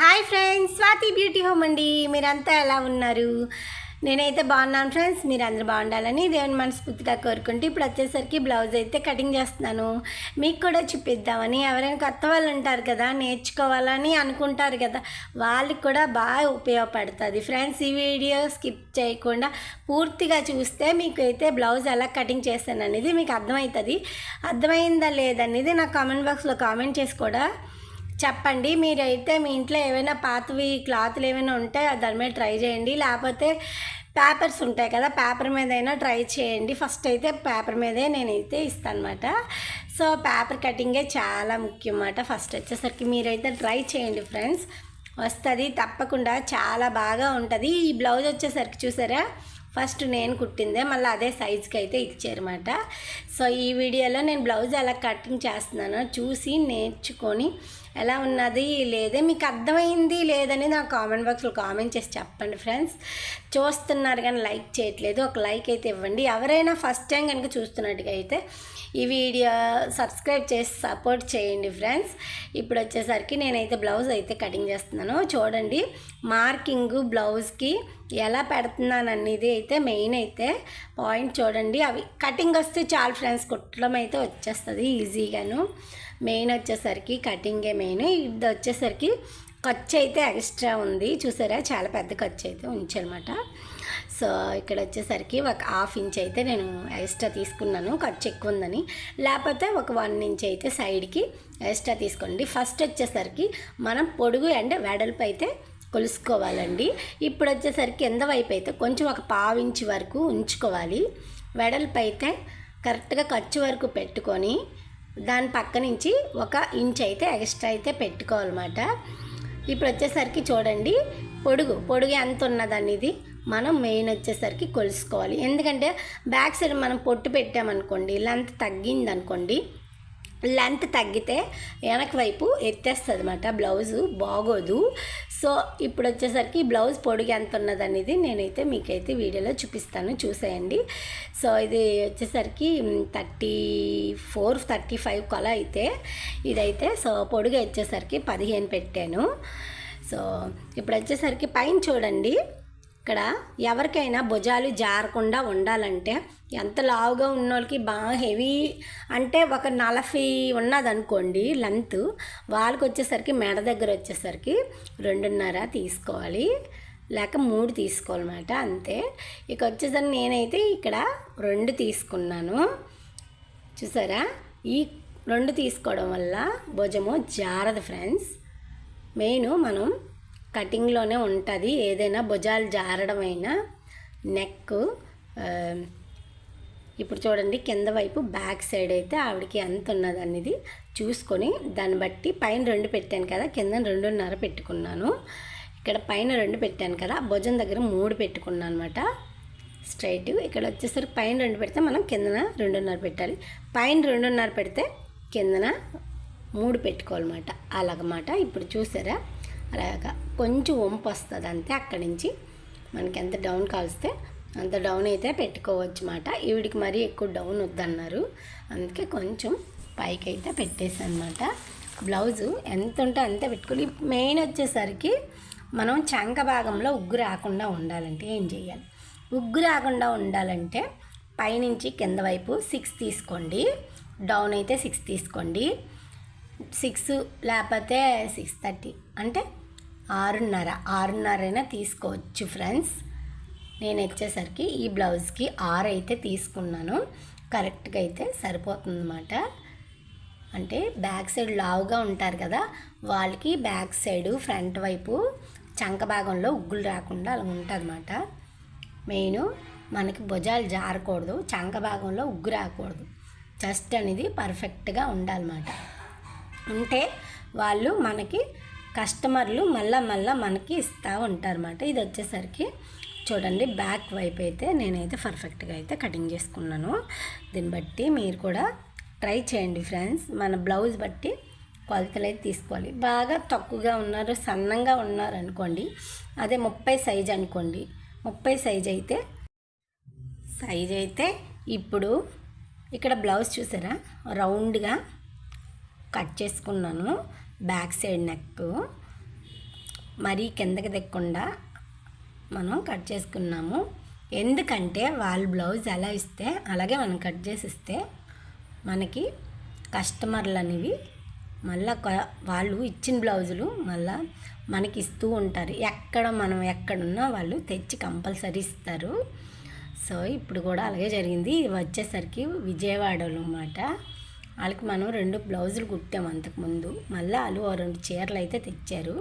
Hi friends Swathi beauty home అండి. మీరంతా ఎలా ఉన్నారు? నేనైతే బాగున్నాను ఫ్రెండ్స్. మీరు అందరూ బాగుండాలని దేవుని మనస్ఫూర్తిగా కోరుకుంటూ ఇప్పుడు వచ్చేసరికి బ్లౌజ్ అయితే కటింగ్ చేస్తున్నాను. మీకు కూడా చూపిద్దామని. ఎవరైనా కొత్త వాళ్ళు ఉంటారు కదా నేర్చుకోవాలని అనుకుంటారు కదా వాళ్ళకి కూడా బాగా ఉపయోగపడుతుంది. ఫ్రెండ్స్ ఈ వీడియో స్కిప్ చేయకుండా పూర్తిగా చూస్తే మీకు అయితే బ్లౌజ్ ఎలా కటింగ్ చేస్తాను అనేది మీకు అర్థమవుతుంది. అర్థమైందా లేదనేది నా కామెంట్ బాక్స్లో కామెంట్ చేసి కూడా చెప్పండి మీరైతే మీ ఇంట్లో ఏమైనా పాతవి క్లాత్లు ఏమైనా ఉంటే దాని మీద ట్రై చేయండి. లేకపోతే పేపర్స్ ఉంటాయి కదా పేపర్ మీద అయినా ట్రై చేయండి. ఫస్ట్ అయితే పేపర్ మీదే నేనైతే ఇస్తాను సో పేపర్ కటింగే చాలా ముఖ్యం అన్నమాట ఫస్ట్ వచ్చేసరికి మీరైతే ట్రై చేయండి ఫ్రెండ్స్. వస్తుంది తప్పకుండా చాలా బాగా ఉంటుంది. ఈ బ్లౌజ్ వచ్చేసరికి చూసారా? ఫస్ట్ నేను కుట్టిందే మళ్ళీ అదే సైజ్కి అయితే ఇచ్చారన్నమాట. సో ఈ వీడియోలో నేను బ్లౌజ్ ఎలా కటింగ్ చేస్తున్నానో చూసి నేర్చుకొని ఎలా ఉన్నది లేదే మీకు అర్థమైంది లేదని నా కామెంట్ బాక్స్లో కామెంట్ చేసి చెప్పండి ఫ్రెండ్స్. చూస్తున్నారు కానీ లైక్ చేయట్లేదు. ఒక లైక్ అయితే ఇవ్వండి. ఎవరైనా ఫస్ట్ టైం కనుక చూస్తున్నట్టుగా అయితే ఈ వీడియో సబ్స్క్రైబ్ చేసి సపోర్ట్ చేయండి ఫ్రెండ్స్. ఇప్పుడు వచ్చేసరికి నేనైతే బ్లౌజ్ అయితే కటింగ్ చేస్తున్నాను. చూడండి మార్కింగ్ బ్లౌజ్కి ఎలా పెడుతున్నాను అనేది అయితే మెయిన్ అయితే పాయింట్ చూడండి. అవి కటింగ్ వస్తే చాలు ఫ్రెండ్స్ కుట్టడం అయితే వచ్చేస్తుంది ఈజీగాను మెయిన్ వచ్చేసరికి కటింగే మెయిన్ ఇది వచ్చేసరికి ఖర్చు అయితే ఎక్స్ట్రా ఉంది. చూసారా? చాలా పెద్ద ఖర్చు అయితే ఉంచనమాట. సో ఇక్కడ వచ్చేసరికి ఒక హాఫ్ ఇంచ్ అయితే నేను ఎక్స్ట్రా తీసుకున్నాను. ఖర్చు ఎక్కువ ఉందని. లేకపోతే ఒక వన్ ఇంచ్ అయితే సైడ్కి ఎక్స్ట్రా తీసుకోండి. ఫస్ట్ వచ్చేసరికి మనం పొడుగు అండ్ వెడల్పు అయితే కొలుసుకోవాలండి. ఇప్పుడు వచ్చేసరికి కింద వైపు అయితే కొంచెం ఒక పావు వరకు ఉంచుకోవాలి. వెడల్పు అయితే కరెక్ట్గా ఖర్చు వరకు పెట్టుకొని దాని పక్క నుంచి ఒక ఇంచ్ అయితే ఎక్స్ట్రా అయితే పెట్టుకోవాలన్నమాట. ఇప్పుడు వచ్చేసరికి చూడండి పొడుగు పొడుగు ఎంత ఉన్నదనేది మనం మెయిన్ వచ్చేసరికి కొలుసుకోవాలి. ఎందుకంటే బ్యాక్ సైడ్ మనం పొట్టు పెట్టామనుకోండి లెంత్ తగ్గింది అనుకోండి లెంత్ తగ్గితే వెనక వైపు ఎత్తేస్తుంది అనమాట బ్లౌజు బాగోదు. సో ఇప్పుడు వచ్చేసరికి బ్లౌజ్ పొడుగు ఎంత ఉన్నది అనేది నేనైతే మీకైతే వీడియోలో చూపిస్తాను చూసేయండి. సో ఇది వచ్చేసరికి థర్టీ ఫోర్ థర్టీ ఫైవ్ కొల అయితే ఇదైతే సో పొడుగు వచ్చేసరికి పదిహేను పెట్టాను. సో ఇప్పుడు వచ్చేసరికి పైన చూడండి. ఇక్కడ ఎవరికైనా భుజాలు జారకుండా ఉండాలంటే ఎంత లావుగా ఉన్నోళ్ళకి బాగా హెవీ అంటే ఒక నలభై ఉన్నదనుకోండి లెంత్ వాళ్ళకి వచ్చేసరికి మెడ దగ్గర వచ్చేసరికి రెండున్నర తీసుకోవాలి లేక మూడు తీసుకోవాలన్నమాట అంతే. ఇక వచ్చేసరికి నేనైతే ఇక్కడ రెండు తీసుకున్నాను. చూసారా? ఈ రెండు తీసుకోవడం వల్ల భుజము జారదు ఫ్రెండ్స్. మెయిన్ మనం కటింగ్లోనే ఉంటుంది. ఏదైనా భుజాలు జారడమైనా నెక్ ఇప్పుడు చూడండి కింద వైపు బ్యాక్ సైడ్ అయితే ఆవిడకి ఎంత ఉన్నది అనేది చూసుకొని దాన్ని బట్టి పైన రెండు పెట్టాను కదా కింద రెండున్నర పెట్టుకున్నాను. ఇక్కడ పైన రెండు పెట్టాను కదా భుజం దగ్గర మూడు పెట్టుకున్నాను అనమాట స్ట్రైట్. ఇక్కడ వచ్చేసరికి పైన రెండు పెడితే మనం కిందన రెండున్నర పెట్టాలి. పైన రెండున్నర పెడితే కిందన మూడు పెట్టుకోవాలన్నమాట. అలాగమాట ఇప్పుడు చూసారా? అలాగా కొంచెం వంపు వస్తుంది అంతే అక్కడి నుంచి మనకి ఎంత డౌన్ కాల్స్తే అంత డౌన్ అయితే పెట్టుకోవచ్చు అన్నమాట ఈవిడికి మరీ ఎక్కువ డౌన్ వద్దన్నారు. అందుకే కొంచెం పైకి అయితే పెట్టేసాను అనమాట బ్లౌజు ఎంత ఉంటే అంతే పెట్టుకుని మెయిన్ వచ్చేసరికి మనం చంక భాగంలో ఉగ్గు రాకుండా ఉండాలంటే ఏం చేయాలి ఉగ్గు రాకుండా ఉండాలంటే పైనుంచి కింద వైపు సిక్స్ తీసుకోండి. డౌన్ అయితే సిక్స్ తీసుకోండి. సిక్స్ లేకపోతే సిక్స్ థర్టీ. అంటే ఆరున్నర ఆరున్నరైనా తీసుకోవచ్చు ఫ్రెండ్స్. నేను వచ్చేసరికి ఈ బ్లౌజ్కి ఆరు అయితే తీసుకున్నాను. కరెక్ట్గా అయితే సరిపోతుందన్నమాట. అంటే బ్యాక్ సైడ్ లావుగా ఉంటారు కదా వాళ్ళకి బ్యాక్ సైడ్ ఫ్రంట్ వైపు చంక భాగంలో ఉగ్గులు రాకుండా అలా ఉంటుందన్నమాట. మెయిన్ మనకి భుజాలు జారకూడదు చంక భాగంలో ఉగ్గు రాకూడదు. జస్ట్ అనేది పర్ఫెక్ట్గా ఉండాలన్నమాట. ఉంటే వాళ్ళు మనకి కస్టమర్లు మళ్ళా మళ్ళా మనకి ఇస్తూ ఉంటారన్నమాట. ఇది వచ్చేసరికి చూడండి బ్యాక్ వైపు అయితే నేనైతే పర్ఫెక్ట్గా అయితే కటింగ్ చేసుకున్నాను. దీన్ని బట్టి మీరు కూడా ట్రై చేయండి ఫ్రెండ్స్. మన బ్లౌజ్ బట్టి కొలతలు అయితే తీసుకోవాలి. బాగా తక్కువగా ఉన్నారు సన్నంగా ఉన్నారు అనుకోండి అదే ముప్పై సైజ్ అనుకోండి ముప్పై సైజ్ అయితే సైజ్ అయితే ఇప్పుడు ఇక్కడ బ్లౌజ్ చూసారా? రౌండ్గా కట్ చేసుకున్నాను. బ్యాక్ సైడ్ నెక్ మరీ కిందకి దిక్కుండా మనం కట్ చేసుకున్నాము. ఎందుకంటే వాళ్ళ బ్లౌజ్ ఎలా ఇస్తే అలాగే మనం కట్ చేసి ఇస్తే మనకి కస్టమర్లు అనేవి మళ్ళా వాళ్ళు ఇచ్చిన బ్లౌజులు మళ్ళా మనకి ఇస్తూ ఉంటారు. ఎక్కడ మనం ఎక్కడున్నా వాళ్ళు తెచ్చి కంపల్సరీ ఇస్తారు. సో ఇప్పుడు కూడా అలాగే జరిగింది. ఇది వచ్చేసరికి విజయవాడలో అన్నమాట. వాళ్ళకి మనం రెండు బ్లౌజులు కుట్టాము అంతకుముందు. మళ్ళీ వాళ్ళు రెండు చీరలు అయితే తెచ్చారు.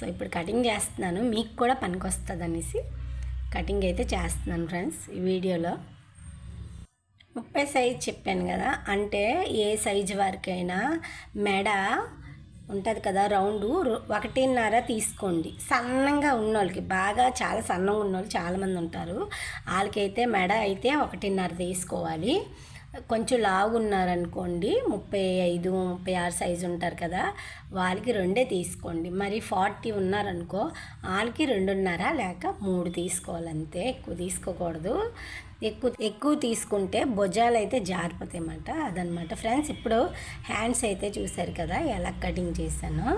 సో ఇప్పుడు కటింగ్ చేస్తున్నాను. మీకు కూడా పనికి వస్తుంది అనేసి కటింగ్ అయితే చేస్తున్నాను ఫ్రెండ్స్ ఈ వీడియోలో. ముప్పై సైజ్ చెప్పాను కదా. అంటే ఏ సైజు వరకైనా మెడ ఉంటుంది కదా రౌండు ఒకటిన్నర తీసుకోండి. సన్నంగా ఉన్నోళ్ళకి బాగా చాలా సన్నంగా ఉన్నోళ్ళు చాలామంది ఉంటారు. వాళ్ళకైతే మెడ అయితే ఒకటిన్నర తీసుకోవాలి. కొంచెం లావు ఉన్నారనుకోండి ముప్పై ఐదు ముప్పై ఆరు సైజు ఉంటారు కదా వాళ్ళకి రెండే తీసుకోండి. మరి ఫార్టీ ఉన్నారనుకో వాళ్ళకి రెండున్నర లేక మూడు తీసుకోవాలంతే ఎక్కువ తీసుకోకూడదు. ఎక్కువ ఎక్కువ తీసుకుంటే భుజాలు అయితే జారిపోతాయి అన్నమాట అదనమాట ఫ్రెండ్స్ ఇప్పుడు హ్యాండ్స్ అయితే చూసారు కదా ఎలా కటింగ్ చేశాను.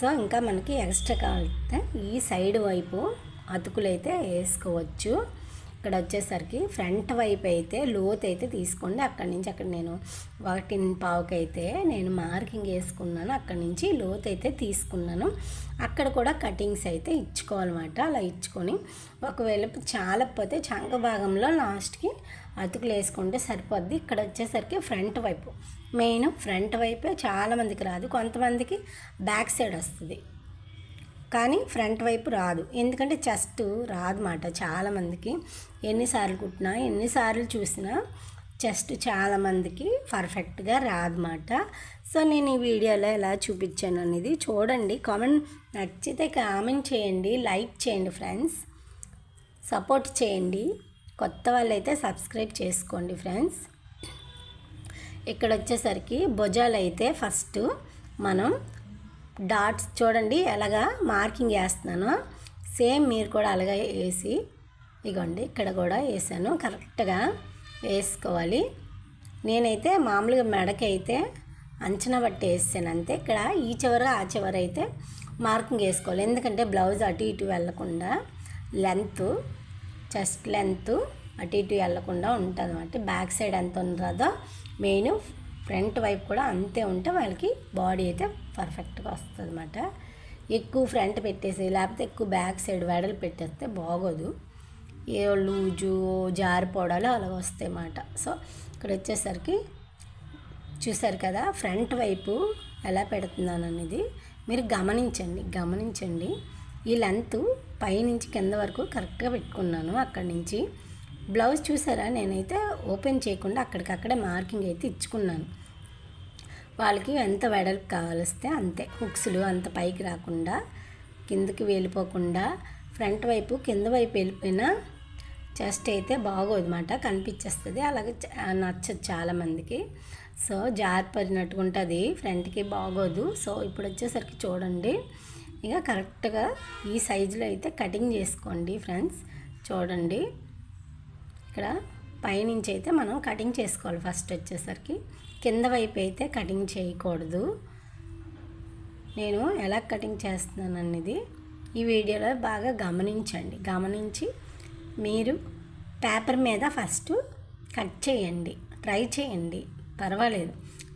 సో ఇంకా మనకి ఎక్స్ట్రా కావాలంటే ఈ సైడ్ వైపు అతుకులు అయితే వేసుకోవచ్చు. ఇక్కడ వచ్చేసరికి ఫ్రంట్ వైపు అయితే లోత్ అయితే తీసుకోండి. అక్కడి నుంచి అక్కడ నేను ఒకటి పావుకి అయితే నేను మార్కింగ్ వేసుకున్నాను. అక్కడి నుంచి లోత్ అయితే తీసుకున్నాను. అక్కడ కూడా కటింగ్స్ అయితే ఇచ్చుకోవాలన్నమాట. అలా ఇచ్చుకొని ఒకవేళ చాలకపోతే చంక భాగంలో లాస్ట్కి అతుకులు వేసుకుంటే సరిపోద్ది. ఇక్కడ వచ్చేసరికి ఫ్రంట్ వైపు. మెయిన్ ఫ్రంట్ వైపే చాలామందికి రాదు. కొంతమందికి బ్యాక్ సైడ్ వస్తుంది. కానీ ఫ్రంట్ వైపు రాదు. ఎందుకంటే చెస్ట్ రాదన్నమాట చాలామందికి. ఎన్నిసార్లు కుట్టినా ఎన్నిసార్లు చూసినా చెస్ట్ చాలామందికి పర్ఫెక్ట్గా రాదన్నమాట. సో నేను ఈ వీడియోలో ఎలా చూపించాను అనేది చూడండి. కామెంట్ నచ్చితే కామెంట్ చేయండి లైక్ చేయండి ఫ్రెండ్స్. సపోర్ట్ చేయండి. కొత్త వాళ్ళైతే సబ్స్క్రైబ్ చేసుకోండి ఫ్రెండ్స్. ఇక్కడ వచ్చేసరికి భుజాలు అయితే ఫస్ట్ మనం డాట్స్ చూడండి ఎలాగా మార్కింగ్ వేస్తున్నాను. సేమ్ మీరు కూడా అలాగే వేసి ఇగోండి ఇక్కడ కూడా వేసాను. కరెక్ట్గా వేసుకోవాలి. నేనైతే మామూలుగా మెడకి అయితే అంచనా బట్టి వేసాను అంతే. ఇక్కడ ఈ చివర ఆ చివర అయితే మార్కింగ్ వేసుకోవాలి. ఎందుకంటే బ్లౌజ్ అటు ఇటు వెళ్ళకుండా లెంత్ చెస్ట్ లెంత్ అటు ఇటు వెళ్ళకుండా ఉంటుంది బ్యాక్ సైడ్ ఎంత ఉంటుందో మెయిన్ ఫ్రంట్ వైపు కూడా అంతే ఉంటే వాళ్ళకి బాడీ అయితే పర్ఫెక్ట్గా వస్తుంది అనమాట ఎక్కువ ఫ్రంట్ పెట్టేసి లేకపోతే ఎక్కువ బ్యాక్ సైడ్ వెడలు పెట్టేస్తే బాగోదు. ఏ లూజు జారిపోవడాలు అలా వస్తాయి అన్నమాట సో ఇక్కడ వచ్చేసరికి చూసారు కదా ఫ్రంట్ వైపు ఎలా పెడుతున్నాను అనేది మీరు గమనించండి గమనించండి. ఈ లెంత్ పైనుంచి కింద వరకు కరెక్ట్గా పెట్టుకున్నాను అక్కడి నుంచి. బ్లౌజ్ చూసారా? నేనైతే ఓపెన్ చేయకుండా అక్కడికక్కడే మార్కింగ్ అయితే ఇచ్చుకున్నాను. వాళ్ళకి ఎంత వెడల్పు కావాలిస్తే అంతే. హుక్స్లు అంత పైకి రాకుండా కిందకి వెళ్ళిపోకుండా ఫ్రంట్ వైపు కింద వైపు వెళ్ళిపోయినా చెస్ట్ అయితే బాగోదన్నమాట కనిపించేస్తుంది. అలాగే నచ్చదు చాలామందికి. సో జారిపడినట్టుగా ఉంటుంది ఫ్రంట్కి బాగోదు. సో ఇప్పుడు వచ్చేసరికి చూడండి. ఇక కరెక్ట్గా ఈ సైజులో అయితే కటింగ్ చేసుకోండి ఫ్రెండ్స్. చూడండి. ఇక్కడ పైనుంచి అయితే మనం కటింగ్ చేసుకోవాలి ఫస్ట్ వచ్చేసరికి. కింద వైపు అయితే కటింగ్ చేయకూడదు. నేను ఎలా కటింగ్ చేస్తున్నాను అనేది ఈ వీడియోలో బాగా గమనించండి. గమనించి మీరు పేపర్ మీద ఫస్ట్ కట్ చేయండి. ట్రై చేయండి. పర్వాలేదు.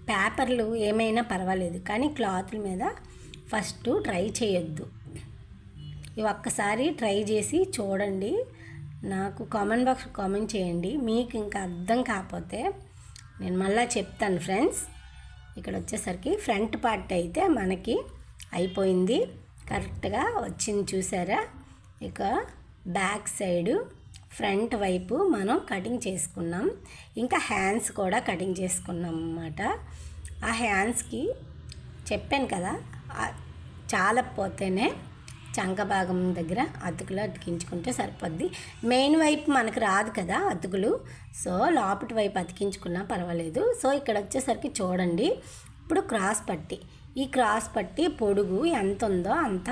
పేపర్లు ఏమైనా పర్వాలేదు. కానీ క్లాత్ల మీద ఫస్ట్ ట్రై చేయొద్దు. ఇవి ఒక్కసారి ట్రై చేసి చూడండి. నాకు కామెంట్ బాక్స్ కామెంట్ చేయండి. మీకు ఇంకా అర్థం కాకపోతే నేను మళ్ళీ చెప్తాను ఫ్రెండ్స్ ఇక్కడ వచ్చేసరికి ఫ్రంట్ పార్ట్ అయితే మనకి అయిపోయింది. కరెక్ట్గా వచ్చింది చూసారా? ఇక బ్యాక్ సైడు ఫ్రంట్ వైపు మనం కటింగ్ చేసుకున్నాం. ఇంకా హ్యాండ్స్ కూడా కటింగ్ చేసుకున్నాం అన్నమాట. ఆ హ్యాండ్స్కి చెప్పాను కదా చాలా పోతేనే చంక భాగం దగ్గర అతుకులు అతికించుకుంటే సరిపోద్ది. మెయిన్ వైపు మనకు రాదు కదా అతుకులు. సో లోపటి వైపు అతికించుకున్నా పర్వాలేదు. సో ఇక్కడ వచ్చేసరికి చూడండి. ఇప్పుడు క్రాస్ పట్టి. ఈ క్రాస్ పట్టి పొడుగు ఎంత ఉందో అంత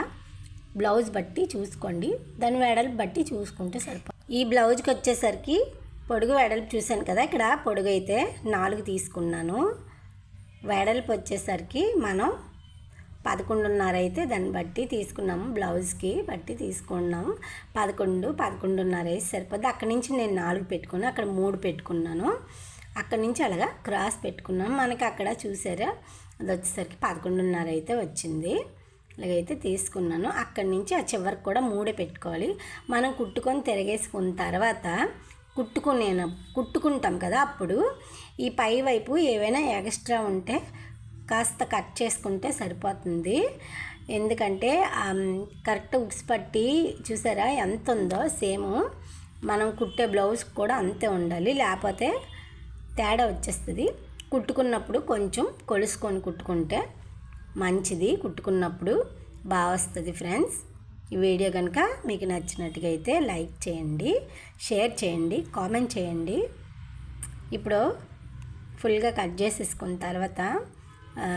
బ్లౌజ్ బట్టి చూసుకోండి. దాని వెడల్పు బట్టి చూసుకుంటే సరిపోతుంది ఈ బ్లౌజ్కి వచ్చేసరికి పొడుగు వెడల్పు చూశాను కదా. ఇక్కడ పొడుగు అయితే నాలుగు తీసుకున్నాను. వెడల్పు వచ్చేసరికి మనం పదకొండున్నర అయితే దాన్ని బట్టి తీసుకున్నాము బ్లౌజ్కి బట్టి తీసుకున్నాము పదకొండు పదకొండున్నర అయితే సరిపోద్ది. అక్కడి నుంచి నేను నాలుగు పెట్టుకున్నాను అక్కడ మూడు పెట్టుకున్నాను. అక్కడి నుంచి అలాగా క్రాస్ పెట్టుకున్నాం. మనకి అక్కడ చూసారా? అది వచ్చేసరికి పదకొండున్నర అయితే వచ్చింది. ఇలాగైతే తీసుకున్నాను. అక్కడి నుంచి ఆ చివరికి కూడా మూడే పెట్టుకోవాలి. మనం కుట్టుకొని తిరగేసుకున్న తర్వాత కుట్టుకునే కుట్టుకుంటాం కదా అప్పుడు. ఈ పై వైపు ఏవైనా ఎక్స్ట్రా ఉంటే కాస్త కట్ చేసుకుంటే సరిపోతుంది. ఎందుకంటే కరెక్ట్ ఉక్స్ పట్టి చూసారా ఎంత ఉందో? సేమ్. మనం కుట్టే బ్లౌజ్ కూడా అంతే ఉండాలి. లేకపోతే తేడా వచ్చేస్తుంది. కుట్టుకున్నప్పుడు కొంచెం కొలుసుకొని కుట్టుకుంటే మంచిది. కుట్టుకున్నప్పుడు బాగా వస్తుంది ఫ్రెండ్స్. ఈ వీడియో కనుక మీకు నచ్చినట్టుగా అయితే లైక్ చేయండి షేర్ చేయండి కామెంట్ చేయండి. ఇప్పుడు ఫుల్గా కట్ చేసేసుకున్న తర్వాత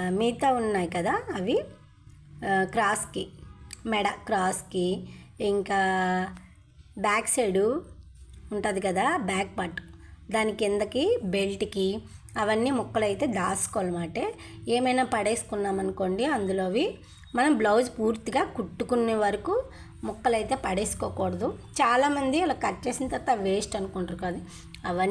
మిగతా ఉన్నాయి కదా అవి? క్రాస్కి మెడ క్రాస్కి ఇంకా బ్యాక్ సైడు ఉంటుంది కదా బ్యాక్ పార్ట్. దాని కిందకి బెల్ట్కి అవన్నీ ముక్కలు అయితే దాసుకోవాలన్నమాట ఏమైనా పడేసుకున్నామనుకోండి అందులోవి మనం బ్లౌజ్ పూర్తిగా కుట్టుకునే వరకు ముక్కలు అయితే పడేసుకోకూడదు. చాలామంది అలా కట్ చేసిన తర్వాత వేస్ట్ అనుకుంటారు కదా అవన్నీ